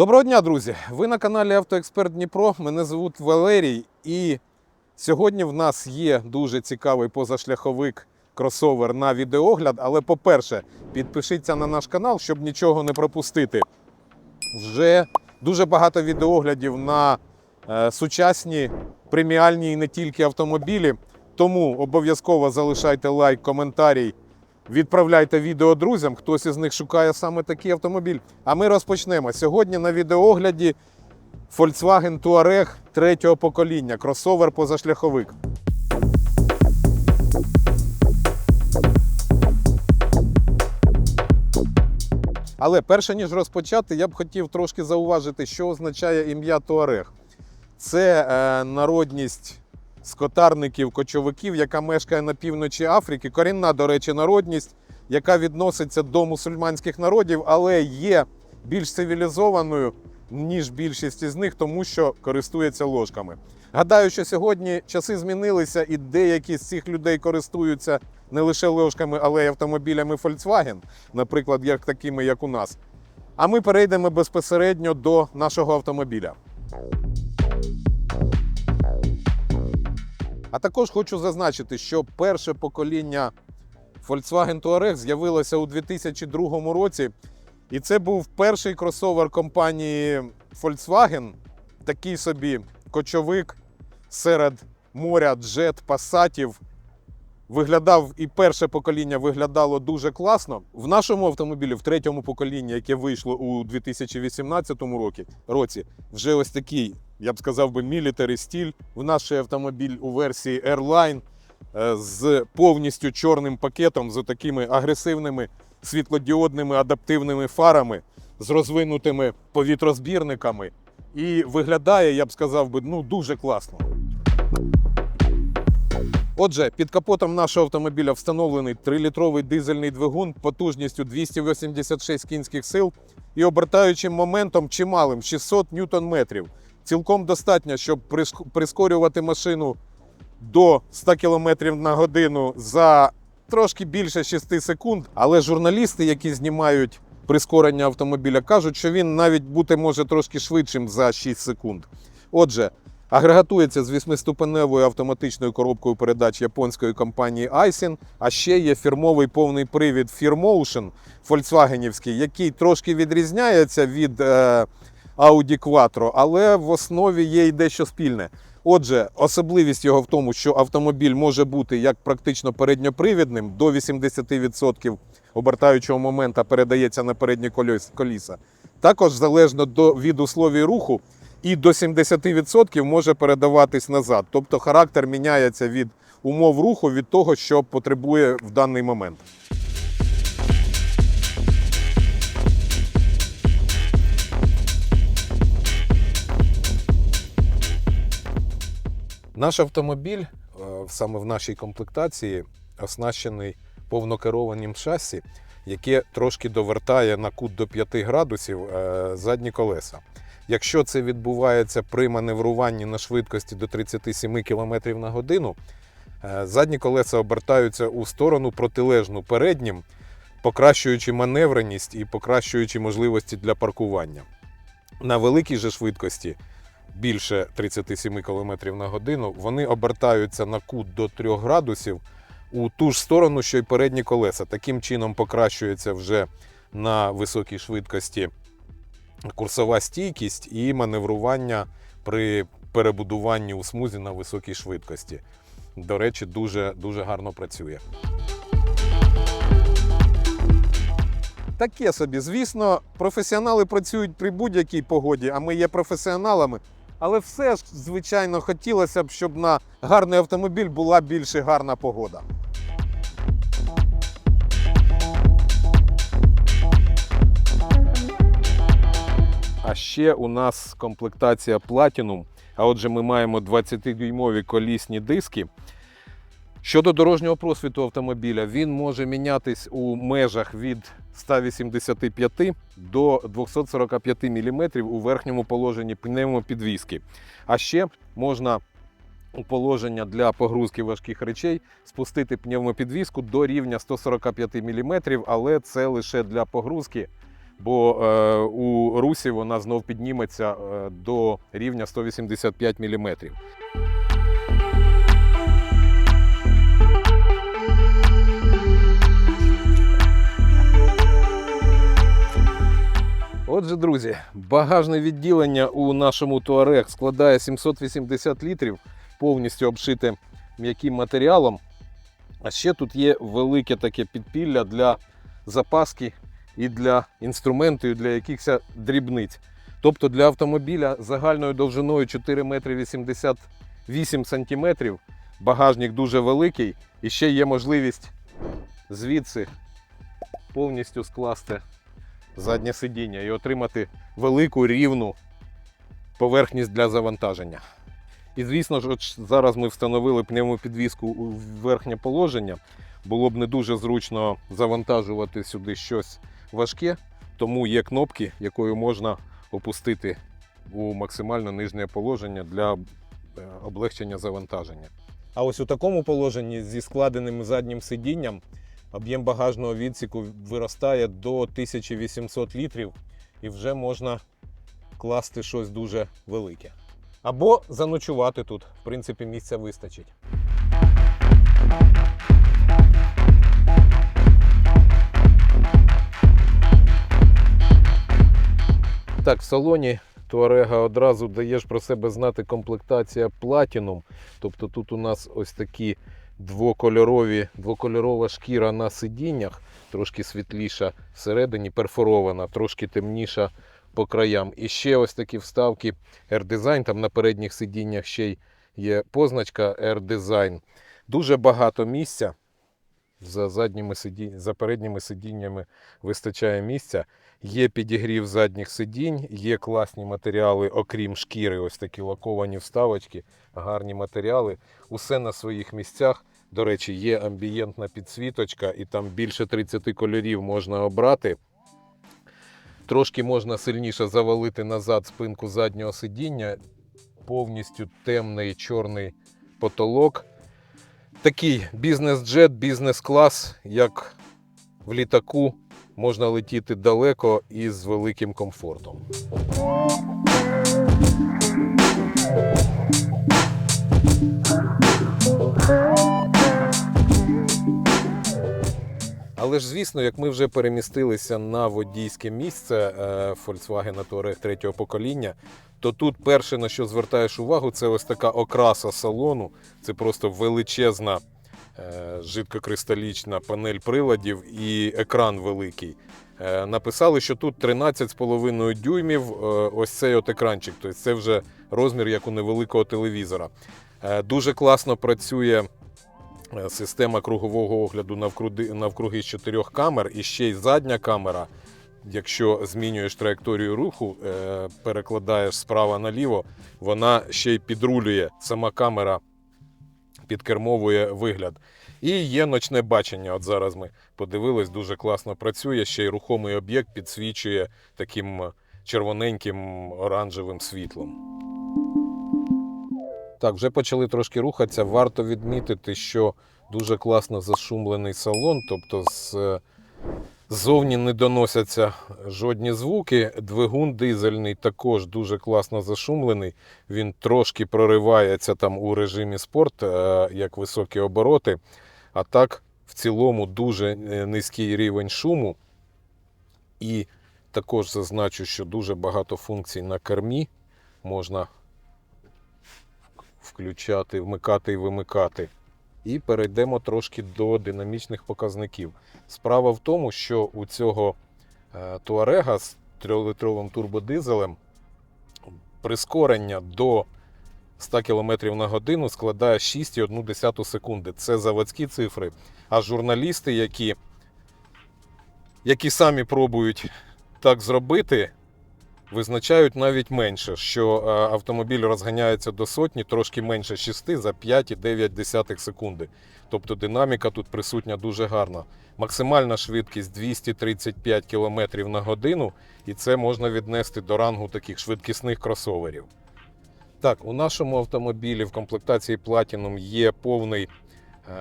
Доброго дня, друзі! Ви на каналі Автоексперт Дніпро. Мене звуть Валерій, і сьогодні в нас є дуже цікавий позашляховик кросовер на відеогляд. Але, по-перше, підпишіться на наш канал, щоб нічого не пропустити. Вже дуже багато відеоглядів на е, сучасні преміальні і не тільки автомобілі. Тому обов'язково залишайте лайк, коментарій, Відправляйте відео друзям, хтось із них шукає саме такий автомобіль. А ми розпочнемо. Сьогодні на відеоогляді Volkswagen Touareg третього покоління, кросовер позашляховик. Але перше ніж розпочати, я б хотів трошки зауважити, що означає ім'я Touareg. Це е, народність скотарників, кочовиків, яка мешкає на півночі Африки. Корінна, до речі, народність, яка відноситься до мусульманських народів, але є більш цивілізованою, ніж більшість із них, тому що користується ложками. Гадаю, що сьогодні часи змінилися, і деякі з цих людей користуються не лише ложками, але й автомобілями Volkswagen, наприклад, як такими, як у нас. А ми перейдемо безпосередньо до нашого автомобіля. А також хочу зазначити, що перше покоління Volkswagen Touareg з'явилося у 2002 році. І це був перший кросовер компанії Volkswagen, такий собі кочовик серед моря джет, пасатів. Виглядав і перше покоління виглядало дуже класно. В нашому автомобілі, в третьому поколінні, яке вийшло у 2018 році, році, вже ось такий, я б сказав би, мілітарі стіль. В наш автомобіль у версії Airline е, з повністю чорним пакетом, з такими агресивними світлодіодними адаптивними фарами, з розвинутими повітрозбірниками. І виглядає, я б сказав би, ну дуже класно. Отже, під капотом нашого автомобіля встановлений 3-літровий дизельний двигун потужністю 286 кінських сил і обертаючим моментом чималим 600 ньютон-метрів. Цілком достатньо, щоб прискорювати машину до 100 км на годину за трошки більше 6 секунд. Але журналісти, які знімають прискорення автомобіля, кажуть, що він навіть бути може трошки швидшим за 6 секунд. Отже, агрегатується з 8-ступеневою автоматичною коробкою передач японської компанії Aisin, а ще є фірмовий повний привід Firmotion фольксвагенівський, який трошки відрізняється від е, Audi Quattro, але в основі є й дещо спільне. Отже, особливість його в тому, що автомобіль може бути як практично передньопривідним, до 80% обертаючого момента передається на передні коліса. Також залежно до, від условій руху, і до 70% може передаватись назад. Тобто характер міняється від умов руху, від того, що потребує в даний момент. Наш автомобіль е, саме в нашій комплектації оснащений повнокерованим шасі, яке трошки довертає на кут до 5 градусів е, задні колеса. Якщо це відбувається при маневруванні на швидкості до 37 км на годину, е, задні колеса обертаються у сторону протилежну переднім, покращуючи маневреність і покращуючи можливості для паркування. На великій же швидкості більше 37 км на годину, вони обертаються на кут до 3 градусів у ту ж сторону, що й передні колеса. Таким чином покращується вже на високій швидкості курсова стійкість і маневрування при перебудуванні у смузі на високій швидкості. До речі, дуже, дуже гарно працює. Таке собі, звісно, професіонали працюють при будь-якій погоді, а ми є професіоналами. Але все ж, звичайно, хотілося б, щоб на гарний автомобіль була більше гарна погода. А ще у нас комплектація Platinum. А отже, ми маємо 20-дюймові колісні диски. Щодо дорожнього просвіту автомобіля, він може мінятись у межах від 185 до 245 мм у верхньому положенні пневмопідвіски. А ще можна у положення для погрузки важких речей спустити пневмопідвіску до рівня 145 мм, але це лише для погрузки. Бо е, у русі вона знов підніметься е, до рівня 185 мм. Отже, друзі, багажне відділення у нашому Туарег складає 780 літрів, повністю обшите м'яким матеріалом. А ще тут є велике таке підпілля для запаски і для інструменту, і для якихось дрібниць. Тобто для автомобіля загальною довжиною 4 метри 88 сантиметрів. Багажник дуже великий і ще є можливість звідси повністю скласти заднє сидіння і отримати велику рівну поверхність для завантаження. І звісно ж, зараз ми встановили пневмопідвіску у верхнє положення. Було б не дуже зручно завантажувати сюди щось важке, тому є кнопки, якою можна опустити у максимально нижнє положення для е, облегчення завантаження. А ось у такому положенні зі складеним заднім сидінням об'єм багажного відсіку виростає до 1800 літрів і вже можна класти щось дуже велике. Або заночувати тут, в принципі, місця вистачить. Так, в салоні Туарега одразу даєш про себе знати комплектація Platinum. Тобто тут у нас ось такі двокольорові, двокольорова шкіра на сидіннях, трошки світліша всередині, перфорована, трошки темніша по краям. І ще ось такі вставки R-Design, там на передніх сидіннях ще й є позначка R-Design. Дуже багато місця. За, задніми сидінь... за передніми сидіннями вистачає місця. Є підігрів задніх сидінь, є класні матеріали, окрім шкіри, ось такі лаковані вставочки, гарні матеріали. Усе на своїх місцях. До речі, є амбієнтна підсвіточка, і там більше 30 кольорів можна обрати. Трошки можна сильніше завалити назад спинку заднього сидіння. Повністю темний чорний потолок. Такий бізнес-джет, бізнес-клас, як в літаку, можна летіти далеко і з великим комфортом. Але ж, звісно, як ми вже перемістилися на водійське місце е, Volkswagen Touareg третього покоління, то тут перше, на що звертаєш увагу, це ось така окраса салону. Це просто величезна е, жидкокристалічна панель приладів і екран великий. Е, Написали, що тут 13,5 дюймів ось цей от екранчик. Тобто це вже розмір як у невеликого телевізора. Дуже класно працює система кругового огляду навкруги, навкруги з чотирьох камер і ще й задня камера. Якщо змінюєш траєкторію руху, е, перекладаєш справа наліво, вона ще й підрулює. Сама камера підкермовує вигляд. І є ночне бачення. От зараз ми подивились, дуже класно працює. Ще й рухомий об'єкт підсвічує таким червоненьким оранжевим світлом. Так, вже почали трошки рухатися. Варто відмітити, що дуже класно зашумлений салон, тобто з Ззовні не доносяться жодні звуки. Двигун дизельний також дуже класно зашумлений. Він трошки проривається там у режимі спорт, е, як високі обороти. А так, в цілому, дуже е, низький рівень шуму. І також зазначу, що дуже багато функцій на кермі можна включати, вмикати і вимикати. І перейдемо трошки до динамічних показників. Справа в тому, що у цього е, Туарега з 3-литровим турбодизелем прискорення до 100 км на годину складає 6,1 секунди. Це заводські цифри. А журналісти, які, які самі пробують так зробити, визначають навіть менше, що е, автомобіль розганяється до сотні трошки менше 6 за 5,9 секунди. Тобто динаміка тут присутня дуже гарна. Максимальна швидкість 235 км на годину, і це можна віднести до рангу таких швидкісних кросоверів. Так, у нашому автомобілі в комплектації Platinum є повний е,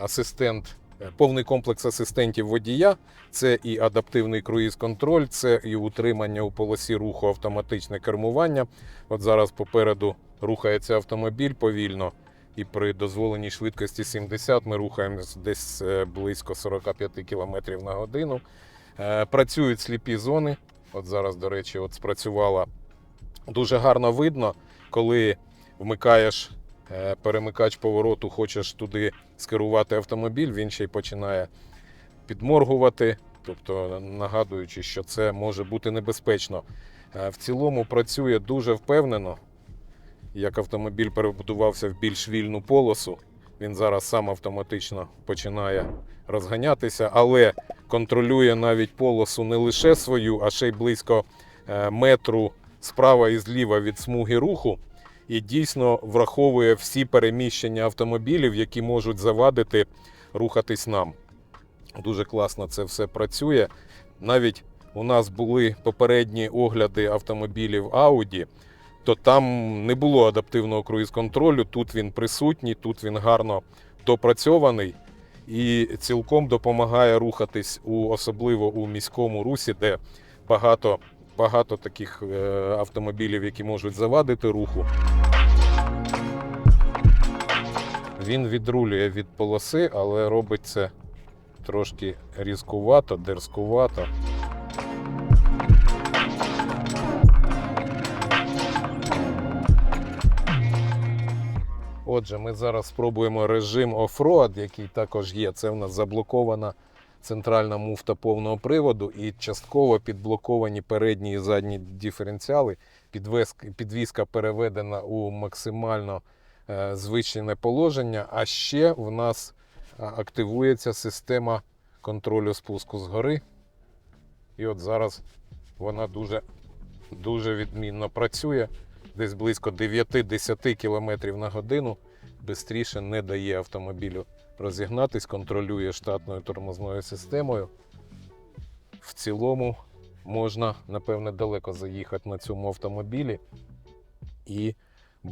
асистент повний комплекс асистентів водія. Це і адаптивний круїз-контроль, це і утримання у полосі руху автоматичне кермування. От зараз попереду рухається автомобіль повільно, і при дозволеній швидкості 70 ми рухаємось десь е, близько 45 км на годину. Е, Працюють сліпі зони. От зараз, до речі, от спрацювала дуже гарно видно, коли вмикаєш е, перемикач повороту, хочеш туди скерувати автомобіль, він ще й починає підморгувати, тобто нагадуючи, що це може бути небезпечно. Е, В цілому працює дуже впевнено. Як автомобіль перебудувався в більш вільну полосу, він зараз сам автоматично починає розганятися, але контролює навіть полосу не лише свою, а ще й близько е, метру справа і зліва від смуги руху. І дійсно враховує всі переміщення автомобілів, які можуть завадити рухатись нам. Дуже класно це все працює. Навіть у нас були попередні огляди автомобілів Audi, то там не було адаптивного круїз-контролю. Тут він присутній, тут він гарно допрацьований і цілком допомагає рухатись у особливо у міському русі, де багато, багато таких е, автомобілів, які можуть завадити руху. Він відрулює від полоси, але робить це трошки різкувато, дерзкувато. Отже, ми зараз спробуємо режим офроад, який також є. Це в нас заблокована центральна муфта повного приводу і частково підблоковані передні і задні диференціали. Підвізка переведена у максимально е, звичне положення. А ще в нас активується система контролю спуску згори. І от зараз вона дуже, дуже відмінно працює. Десь близько 9-10 км на годину. Бистріше не дає автомобілю розігнатись, контролює штатною тормозною системою. В цілому можна, напевне, далеко заїхати на цьому автомобілі і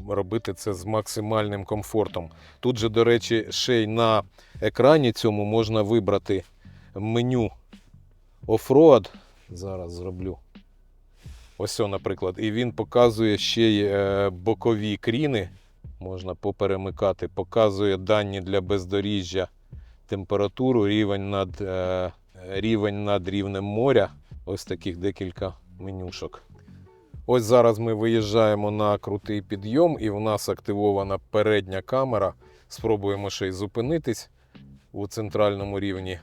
робити це з максимальним комфортом. Тут же, до речі, ще й на екрані цьому можна вибрати меню Offroad. Зараз зроблю. Ось, наприклад, і він показує ще й е, бокові кріни. Можна поперемикати, показує дані для бездоріжжя, температуру, рівень над, е, рівень над рівнем моря. Ось таких декілька менюшок. Ось зараз ми виїжджаємо на крутий підйом, і в нас активована передня камера. Спробуємо ще й зупинитись у центральному рівні.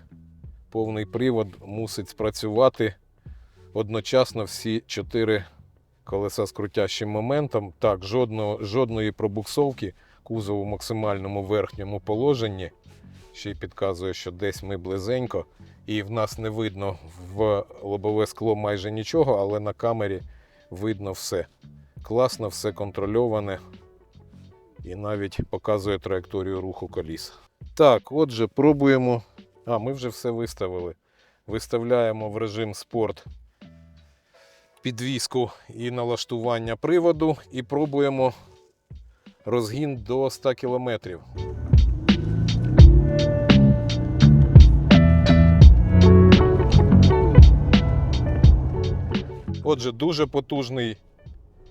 Повний привод мусить спрацювати одночасно всі чотири колеса з крутящим моментом. Так, жодного, жодної пробуксовки, кузов у максимальному верхньому положенні. Ще й підказує, що десь ми близенько. І в нас не видно в лобове скло майже нічого, але на камері видно все. Класно, все контрольоване і навіть показує траєкторію руху коліс. Так, отже, пробуємо. А, ми вже все виставили. Виставляємо в режим спорт підвіску і налаштування приводу і пробуємо розгін до 100 км. Отже, дуже потужний,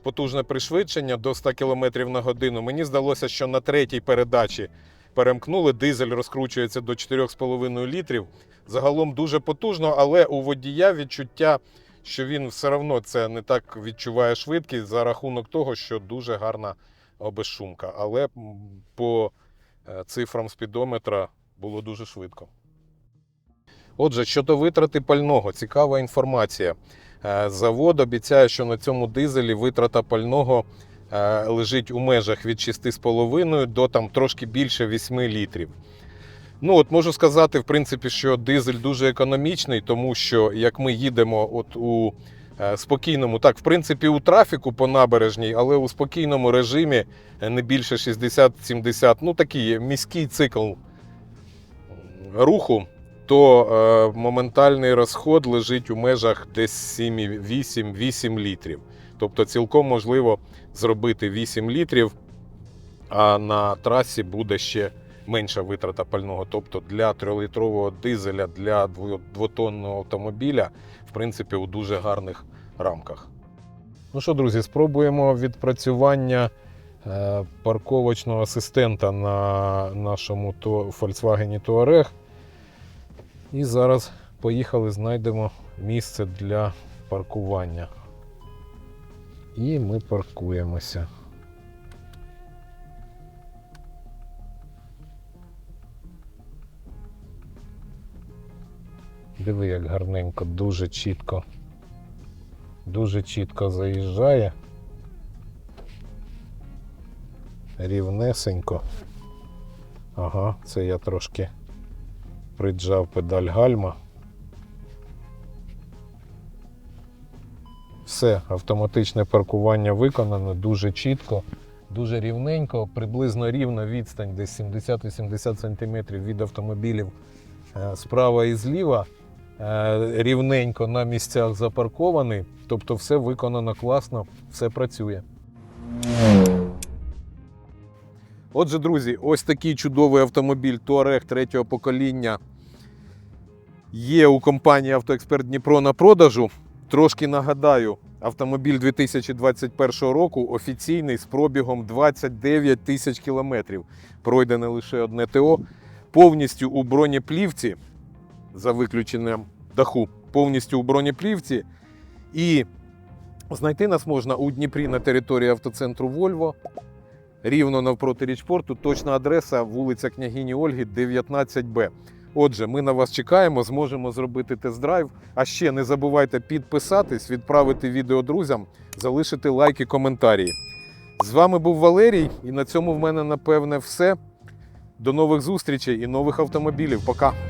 потужне пришвидшення до 100 км на годину. Мені здалося, що на третій передачі перемкнули, дизель розкручується до 4,5 літрів. Загалом дуже потужно, але у водія відчуття, що він все одно це не так відчуває швидкість за рахунок того, що дуже гарна обезшумка. Але по е, цифрам спідометра було дуже швидко. Отже, щодо витрати пального, цікава інформація. Е, Завод обіцяє, що на цьому дизелі витрата пального е, лежить у межах від 6,5 до там трошки більше 8 літрів. Ну, от можу сказати, в принципі, що дизель дуже економічний, тому що як ми їдемо от у е, спокійному, так, в принципі, у трафіку по набережній, але у спокійному режимі е, не більше 60-70, ну такий міський цикл руху, то е, моментальний розход лежить у межах десь 7,8-8 літрів. Тобто цілком можливо зробити 8 літрів, а на трасі буде ще менша витрата пального. Тобто для трьохлітрового дизеля для двотонного автомобіля, в принципі, у дуже гарних рамках. Ну що, друзі, спробуємо відпрацювання е, парковочного асистента на нашому Volkswagen Touareg. І зараз поїхали, знайдемо місце для паркування. І ми паркуємося. Диви, як гарненько, дуже чітко. Дуже чітко заїжджає. Рівнесенько. Ага, це я трошки приджав педаль гальма. Все, автоматичне паркування виконано дуже чітко, дуже рівненько, приблизно рівна відстань, десь 70-80 см від автомобілів е, справа і зліва. Е, Рівненько на місцях запаркований, тобто все виконано класно, все працює. Отже, друзі, ось такий чудовий автомобіль Touareg третього покоління є у компанії Автоексперт Дніпро на продажу. Трошки нагадаю, автомобіль 2021 року офіційний з пробігом 29 тисяч кілометрів. Пройдене лише одне ТО. Повністю у бронеплівці, за виключенням даху, повністю у бронеплівці. І знайти нас можна у Дніпрі на території автоцентру Вольво. Рівно навпроти річпорту. Точна адреса вулиця Княгині Ольги, 19Б. Отже, ми на вас чекаємо, зможемо зробити тест-драйв. А ще не забувайте підписатись, відправити відео друзям, залишити лайки, коментарі. З вами був Валерій, і на цьому в мене напевне все. До нових зустрічей і нових автомобілів. Пока!